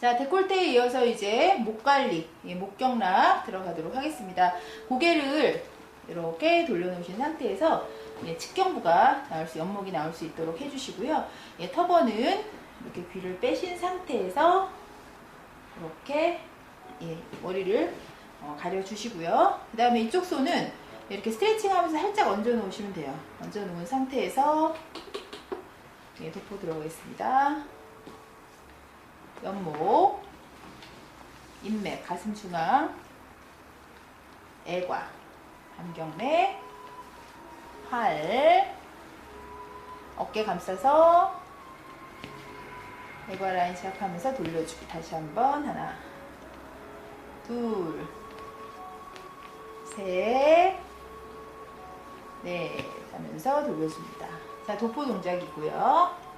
자, 데콜테에 이어서 이제 목 관리, 예, 목경락 들어가도록 하겠습니다. 고개를 이렇게 돌려놓으신 상태에서 예, 측경부가 나올 수, 연목이 나올 수 있도록 해주시고요. 예, 터번은 이렇게 귀를 빼신 상태에서 이렇게 예, 머리를 어, 가려주시고요. 그 다음에 이쪽 손은 이렇게 스트레칭 하면서 살짝 얹어 놓으시면 돼요. 얹어 놓은 상태에서 예, 도포 들어가겠습니다. 연목, 인맥, 가슴 중앙, 애과, 안경맥, 팔, 어깨 감싸서 애과 라인 시작하면서 돌려주기. 다시 한번 하나, 둘, 셋, 넷 하면서 돌려줍니다. 자, 도포 동작이고요.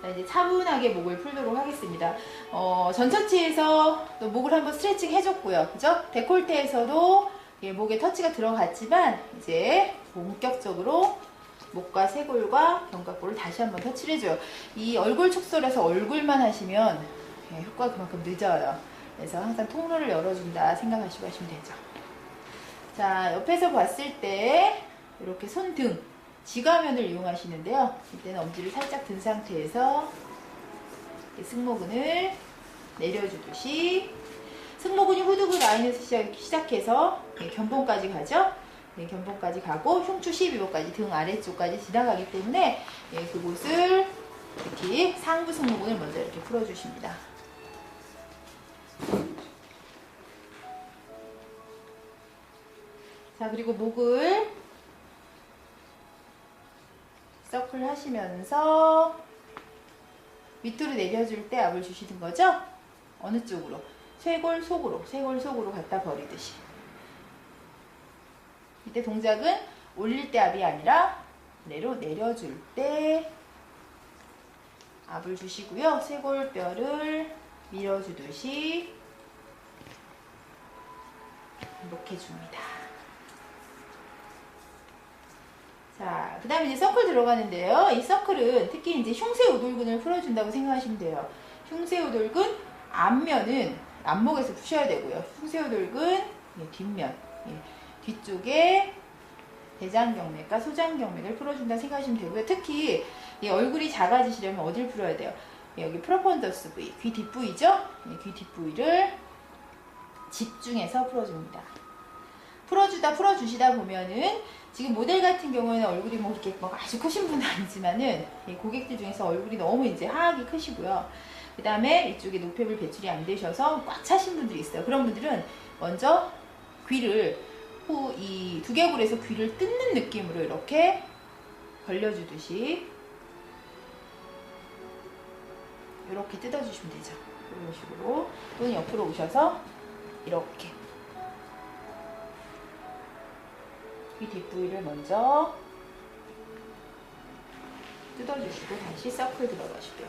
자, 이제 차분하게 목을 풀도록 하겠습니다. 어, 전처치에서 또 목을 한번 스트레칭 해줬고요. 그죠? 데콜테에서도 예, 목에 터치가 들어갔지만 이제 본격적으로 목과 쇄골과 견갑골을 다시 한번 터치를 해줘요. 이 얼굴 축소라서 얼굴만 하시면 예, 효과가 그만큼 늦어요. 그래서 항상 통로를 열어준다 생각하시고 하시면 되죠. 자, 옆에서 봤을 때 이렇게 손등 지가면을 이용하시는데요. 이때는 엄지를 살짝 든 상태에서 승모근을 내려주듯이 승모근이 후두부 라인에서 시작, 시작해서 네, 견봉까지 가죠. 네, 견봉까지 가고 흉추 12호까지 등 아래쪽까지 지나가기 때문에 예, 그곳을 이렇게 상부 승모근을 먼저 이렇게 풀어주십니다. 자 그리고 목을 서클 하시면서 밑으로 내려줄 때 압을 주시는 거죠? 어느 쪽으로? 쇄골 속으로, 쇄골 속으로 갖다 버리듯이. 이때 동작은 올릴 때 압이 아니라 내로 내려줄 때 압을 주시고요. 쇄골뼈를 밀어주듯이 이렇게 줍니다. 자, 그 다음에 이제 서클 들어가는데요. 이 서클은 특히 이제 흉쇄우돌근을 풀어준다고 생각하시면 돼요. 흉쇄우돌근 앞면은 앞목에서 푸셔야 되고요. 흉쇄우돌근 예, 뒷면 예, 뒤쪽에 대장경맥과 소장경맥을 풀어준다 생각하시면 되고요. 특히 이 얼굴이 작아지시려면 어딜 풀어야 돼요? 예, 여기 프로펀더스 부위, 귀 뒷부위죠? 예, 귀 뒷부위를 집중해서 풀어줍니다. 풀어주다 풀어주시다 보면은 지금 모델 같은 경우에는 얼굴이 뭐 이렇게 뭐 아주 크신 분은 아니지만은 고객들 중에서 얼굴이 너무 이제 하악이 크시고요. 그 다음에 이쪽에 노폐물 배출이 안 되셔서 꽉 차신 분들이 있어요. 그런 분들은 먼저 귀를 후이 두개골에서 귀를 뜯는 느낌으로 이렇게 벌려주듯이 이렇게 뜯어주시면 되죠. 이런 식으로 또는 옆으로 오셔서 이렇게 귀 뒷부위를 먼저 뜯어주시고 다시 서클 들어가시고요.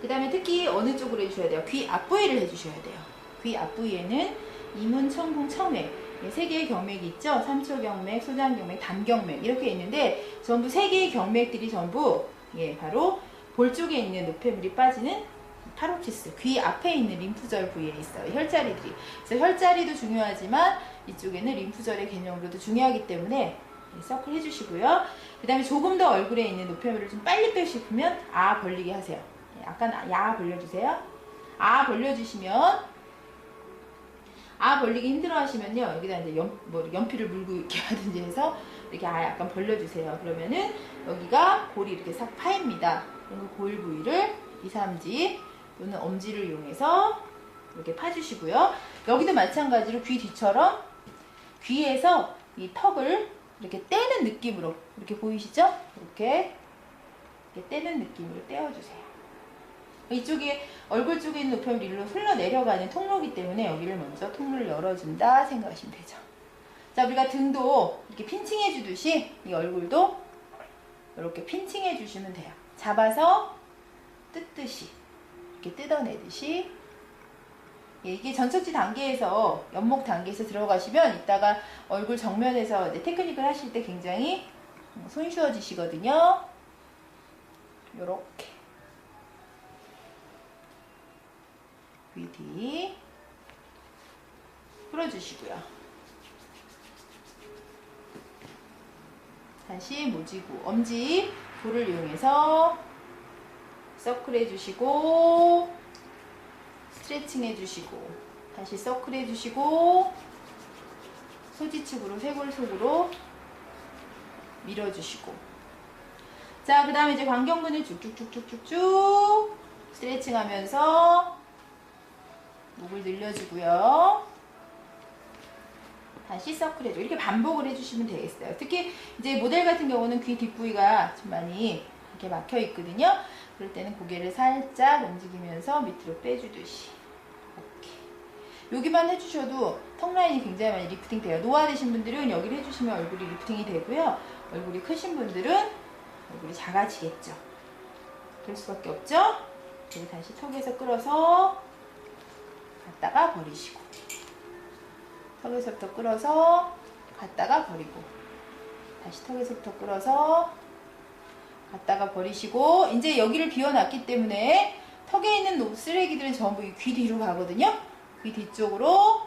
그 다음에 특히 어느 쪽으로 해주셔야 돼요? 귀 앞부위를 해주셔야 돼요. 귀 앞부위에는 이문, 천궁, 청맥 세 개의 경맥이 있죠. 삼초경맥, 소장경맥, 단경맥 이렇게 있는데 전부 세 개의 경맥들이 전부 예, 바로 볼 쪽에 있는 노폐물이 빠지는 파로키스, 귀 앞에 있는 림프절 부위에 있어요. 혈자리들이. 그래서 혈자리도 중요하지만 이쪽에는 림프절의 개념으로도 중요하기 때문에 서클 해주시고요. 그 다음에 조금 더 얼굴에 있는 노폐물을 좀 빨리 빼고 싶으면 아 벌리게 하세요. 약간 야 벌려주세요. 아 벌려주시면 아 벌리기 힘들어 하시면요. 여기다 이제 연, 뭐 연필을 물고 이렇게 하든지 해서 이렇게 아 약간 벌려주세요. 그러면은 여기가 골이 이렇게 싹 파입니다. 그리고 골 부위를 2, 3지 또는 엄지를 이용해서 이렇게 파주시고요. 여기도 마찬가지로 귀 뒤처럼 귀에서 이 턱을 이렇게 떼는 느낌으로 이렇게 보이시죠? 이렇게, 이렇게 떼는 느낌으로 떼어주세요. 이쪽에 얼굴 쪽에 있는 노폐물이 일로 흘러내려가는 통로기 때문에 여기를 먼저 통로를 열어준다 생각하시면 되죠. 자 우리가 등도 이렇게 핀칭해 주듯이 이 얼굴도 이렇게 핀칭해 주시면 돼요. 잡아서 뜯듯이 이렇게 뜯어내듯이 예, 이게 전척지 단계에서 연목 단계에서 들어가시면 이따가 얼굴 정면에서 테크닉을 하실 때 굉장히 손쉬워지시거든요. 요렇게 위뒤 풀어주시고요. 다시 모지고 엄지 볼을 이용해서 서클 해주시고 스트레칭 해주시고 다시 서클 해주시고 소지축으로 쇄골 속으로 밀어주시고. 자 그 다음에 이제 광경근을 쭉쭉쭉쭉쭉쭉 스트레칭 하면서 목을 늘려주고요. 다시 서클 해줘. 이렇게 반복을 해주시면 되겠어요. 특히 이제 모델 같은 경우는 귀 뒷부위가 좀 많이 이렇게 막혀 있거든요 그럴 때는 고개를 살짝 움직이면서 밑으로 빼주듯이. 여기만 해주셔도 턱 라인이 굉장히 많이 리프팅 돼요. 노화 되신 분들은 여기를 해주시면 얼굴이 리프팅이 되고요. 얼굴이 크신 분들은 얼굴이 작아지겠죠. 그럴 수밖에 없죠? 그리고 다시 턱에서 끌어서 갔다가 버리시고. 턱에서부터 끌어서 갔다가 버리고. 다시 턱에서부터 끌어서 갔다가 버리시고 이제 여기를 비워놨기 때문에 턱에 있는 노- 쓰레기들은 전부 이귀 뒤로 가거든요. 귀 뒤쪽으로.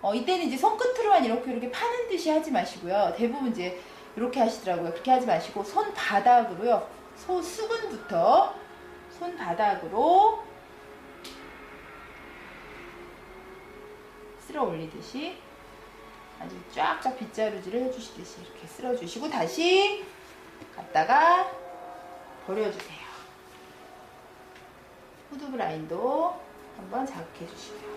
어, 이때는 이제 손끝으로만 이렇게 이렇게 파는 듯이 하지 마시고요. 대부분 이제 이렇게 하시더라고요. 그렇게 하지 마시고 손바닥으로요. 소 수근부터 손바닥으로 쓸어 올리듯이 아주 쫙쫙 빗자루질을 해주시듯이 이렇게 쓸어주시고 다시 갖다가 버려주세요. 후두부 라인도 한번 자극해 주시고요.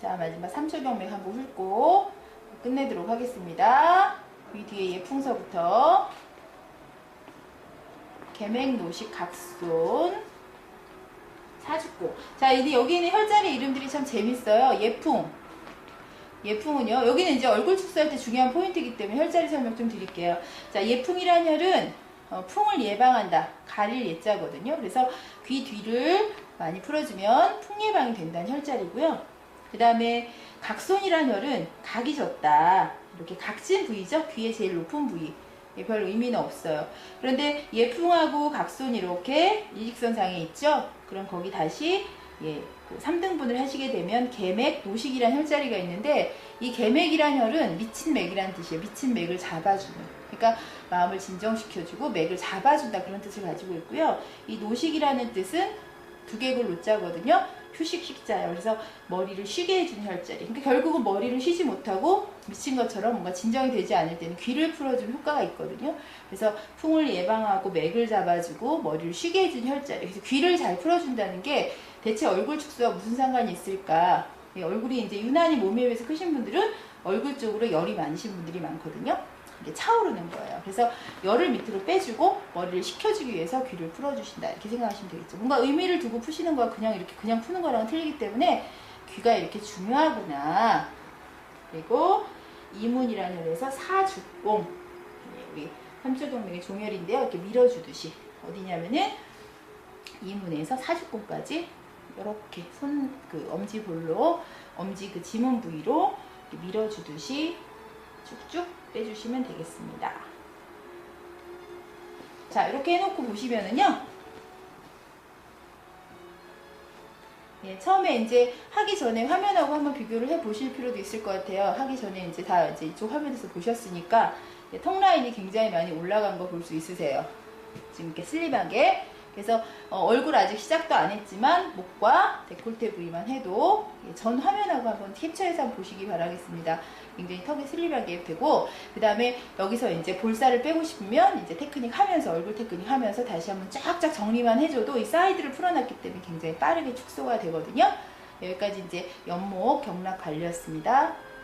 자 마지막 3초 경맥 한번 훑고 끝내도록 하겠습니다. 귀 뒤에 예풍서부터 계맥 노식 각손 사죽고 자 이제 여기 있는 혈자리 이름들이 참 재밌어요 예풍 예풍은요 여기는 이제 얼굴 축소할 때 중요한 포인트이기 때문에 혈자리 설명 좀 드릴게요. 자 예풍이란 혈은 어, 풍을 예방한다. 가릴 예자거든요. 그래서 귀 뒤를 많이 풀어주면 풍 예방이 된다는 혈자리고요. 그 다음에 각손이란 혈은 각이 졌다. 이렇게 각진 부위죠? 귀의 제일 높은 부위. 예, 별 의미는 없어요. 그런데 예풍하고 각손 이렇게 일직선상에 있죠? 그럼 거기 다시 예, 그 3등분을 하시게 되면 계맥, 노식이란 혈자리가 있는데 이 계맥이란 혈은 미친 맥이란 뜻이에요. 미친 맥을 잡아주는. 그러니까 마음을 진정시켜주고 맥을 잡아준다 그런 뜻을 가지고 있고요. 이 노식이라는 뜻은 두개골 노자거든요. 휴식 식자예요. 그래서 머리를 쉬게 해주는 혈자리. 그러니까 결국은 머리를 쉬지 못하고 미친 것처럼 뭔가 진정이 되지 않을 때는 귀를 풀어주는 효과가 있거든요. 그래서 풍을 예방하고 맥을 잡아주고 머리를 쉬게 해주는 혈자리. 그래서 귀를 잘 풀어준다는 게 대체 얼굴 축소와 무슨 상관이 있을까? 예, 얼굴이 이제 유난히 몸에 비해서 크신 분들은 얼굴 쪽으로 열이 많으신 분들이 많거든요. 이게 차오르는 거예요. 그래서 열을 밑으로 빼주고 머리를 식혀주기 위해서 귀를 풀어주신다 이렇게 생각하시면 되겠죠. 뭔가 의미를 두고 푸시는 거와 그냥 이렇게 그냥 푸는 거랑 틀리기 때문에 귀가 이렇게 중요하구나. 그리고 이문이라는 혈에서 네, 우리 삼초동맥의 종혈인데요. 이렇게 밀어주듯이 어디냐면은 이문에서 사죽봉까지 이렇게 손 그 엄지 볼로 엄지 그 지문 부위로 밀어주듯이 쭉쭉 빼주시면 되겠습니다. 자, 이렇게 해놓고 보시면은요. 예, 처음에 이제 하기 전에 화면하고 한번 비교를 해 보실 필요도 있을 것 같아요. 하기 전에 이제 다 이제 이쪽 화면에서 보셨으니까 예, 턱 라인이 굉장히 많이 올라간 거 볼 수 있으세요. 지금 이렇게 슬림하게. 그래서 어, 얼굴 아직 시작도 안 했지만 목과 데콜테 부위만 해도 예, 전 화면하고 한번 캡처해서 한번 보시기 바라겠습니다. 굉장히 턱이 슬림하게 되고 그 다음에 여기서 이제 볼살을 빼고 싶으면 이제 테크닉 하면서 얼굴 테크닉 하면서 다시 한번 쫙쫙 정리만 해줘도 이 사이드를 풀어놨기 때문에 굉장히 빠르게 축소가 되거든요. 여기까지 이제 연목 경락 관리였습니다.